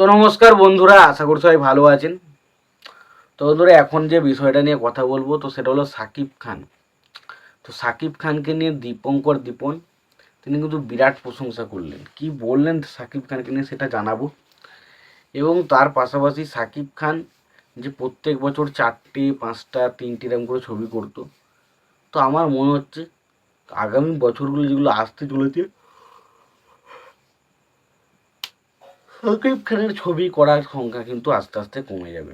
তো নমস্কার বন্ধুরা, আশা করি সবাই ভালো আছেন। তো বন্ধুরা, এখন যে বিষয়টা নিয়ে কথা বলব, তো সেটা হলো সাকিব খান। তো সাকিব খানকে নিয়ে দীপঙ্কর দীপন, তিনি কিন্তু বিরাট প্রশংসা করলেন। কি বললেন সাকিব খানকে নিয়ে সেটা জানাব। এবং তার পাশাপাশি সাকিব খান যে প্রত্যেক বছর চারটে, পাঁচটা, তিনটে এরকম করে ছবি করতো, তো আমার মনে হচ্ছে আগামী বছরগুলো যেগুলো আসতে চলেছে সাকিব খানের ছবি করার সংখ্যা কিন্তু আস্তে আস্তে কমে যাবে।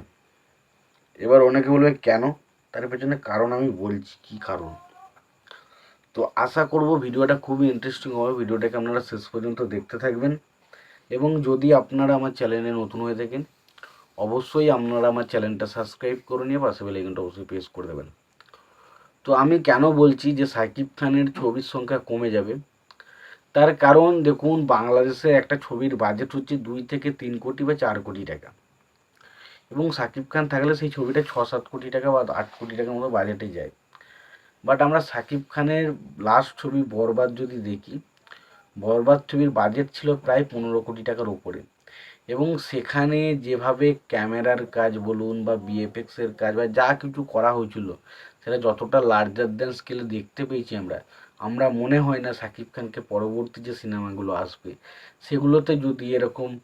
এবার অনেকে বলবে, কেন? তার পেছনে কারণ আমি বলছি, কি কারণ? তো আশা করব ভিডিওটা খুবই ইন্টারেস্টিং হবে। ভিডিওটাকে আপনারা শেষ পর্যন্ত দেখতে থাকবেন। এবং যদি আপনারা আমার চ্যানেলে নতুন হয়ে থাকেন, অবশ্যই আপনারা আমার চ্যানেলটা সাবস্ক্রাইব করে নিয়ে পাশে বেলাইকনটা অবশ্যই প্রেস করে দেবেন। তো আমি কেন বলছি যে সাকিব খানের ছবির সংখ্যা কমে যাবে? তার কারণ দেখুন, বাংলাদেশে একটা ছবির বাজেট হচ্ছে দুই থেকে তিন কোটি বা চার কোটি টাকা। এবং সাকিব খান থাকলে সেই ছবিটা ছ, সাত কোটি টাকা বা আট কোটি টাকার মতো বাজেটে যায়। বাট আমরা সাকিব খানের লাস্ট ছবি বরবাদ যদি দেখি, বরবাদ ছবির বাজেট ছিল প্রায় পনেরো কোটি টাকার ওপরে এবং সেখানে যেভাবে ক্যামেরার কাজ বলুন বা বিএফএক্সের কাজ বা যা কিছু করা হয়েছিল, সেটা যতটা লার্জার দ্যান স্কেলে দেখতে পেয়েছি আমরা আমরা মনে হয় না সাকিব খানকে পরবর্তী যে সিনেমাগুলো আসবে, সেগুলোতে যদি এরকম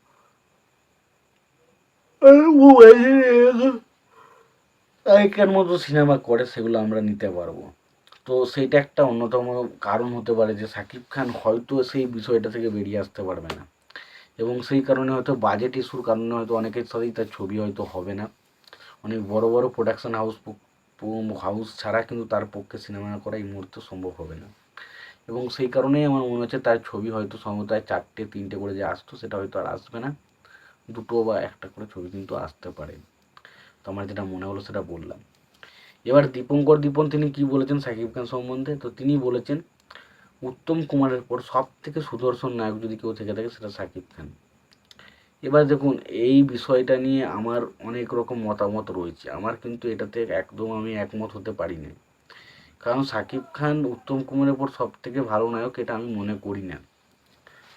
আগেকার মতো সিনেমা করে, সেগুলো আমরা নিতে পারব। তো সেইটা একটা অন্যতম কারণ হতে পারে যে সাকিব খান হয়তো সেই বিষয়টা থেকে বেরিয়ে আসতে পারবে না। এবং সেই কারণে হয়তো বাজেট ইস্যুর কারণে হয়তো অনেকের সাথেই তার ছবি হয়তো হবে না। অনেক বড় বড় প্রোডাকশন হাউস হাউস ছাড়া কিন্তু তার পক্ষে সিনেমা করা এই মুহূর্তে সম্ভব হবে না। এবং সেই কারণেই আমার মনে হচ্ছে তার ছবি হয়তো সমুদায় চারটে, তিনটে করে যে আসতো, সেটা হয়তো আর আসবে না। দুটো বা একটা করে ছবি কিন্তু আসতে পারে। তো আমার যেটা মনে হলো সেটা বললাম। এবার দীপঙ্কর দীপন তিনি কি বলেছেন সাকিব খান সম্বন্ধে? তো তিনি বলেছেন, উত্তম কুমারের পর সব থেকে সুদর্শন নায়ক যদি কেউ থেকে থাকে সেটা সাকিব খান। এবার দেখুন, এই বিষয়টা নিয়ে আমার অনেক রকম মতামত রয়েছে। আমার কিন্তু এটাতে একদম আমি একমত হতে পারি না কারণ সাকিব খান উত্তম কুমারের পর সব থেকে ভালো নায়ক এটা আমি মনে করি না।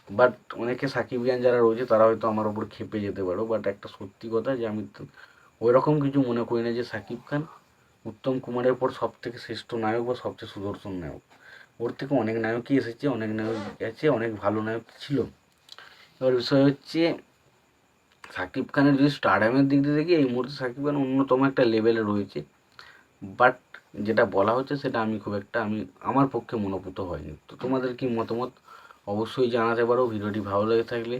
বাট অনেকে সাকিবিয়ান যারা রয়েছে, তারা হয়তো আমার ওপর খেপে যেতে পারো। বাট একটা সত্যি কথা যে আমি ওই রকম কিছু মনে করি না যে সাকিব খান উত্তম কুমারের পর সব থেকে শ্রেষ্ঠ নায়ক বা সবচেয়ে সুদর্শন নায়ক। ওর থেকে অনেক নায়কই এসেছে, অনেক নায়ক গেছে অনেক ভালো নায়ক ছিল। এবার বিষয় হচ্ছে, সাকিব খানের যদি স্টারডামের দিক দিয়ে দেখি, এই মুহূর্তে সাকিব খান অন্যতম একটা লেভেলে রয়েছে। বাট যেটা বলা হচ্ছে সেটা আমি খুব একটা, আমি, আমার পক্ষে মনোভূত হয়নি। তো তোমাদের কি মতামত? অবশ্যই জানাতে পারো, ভিডিওটি ভালো লেগে থাকলে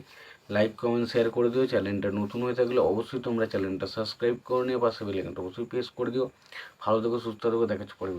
লাইক, কমেন্ট শেয়ার করে দিও। চ্যানেলটা নতুন হয়ে থাকলে অবশ্যই তোমরা চ্যানেলটা সাবস্ক্রাইব করে নিও, পাশে বেলাইকনটা অবশ্যই প্রেস করে দিও। ভালো থেকো, সুস্থ থেকো দেখাচ্ছ পরে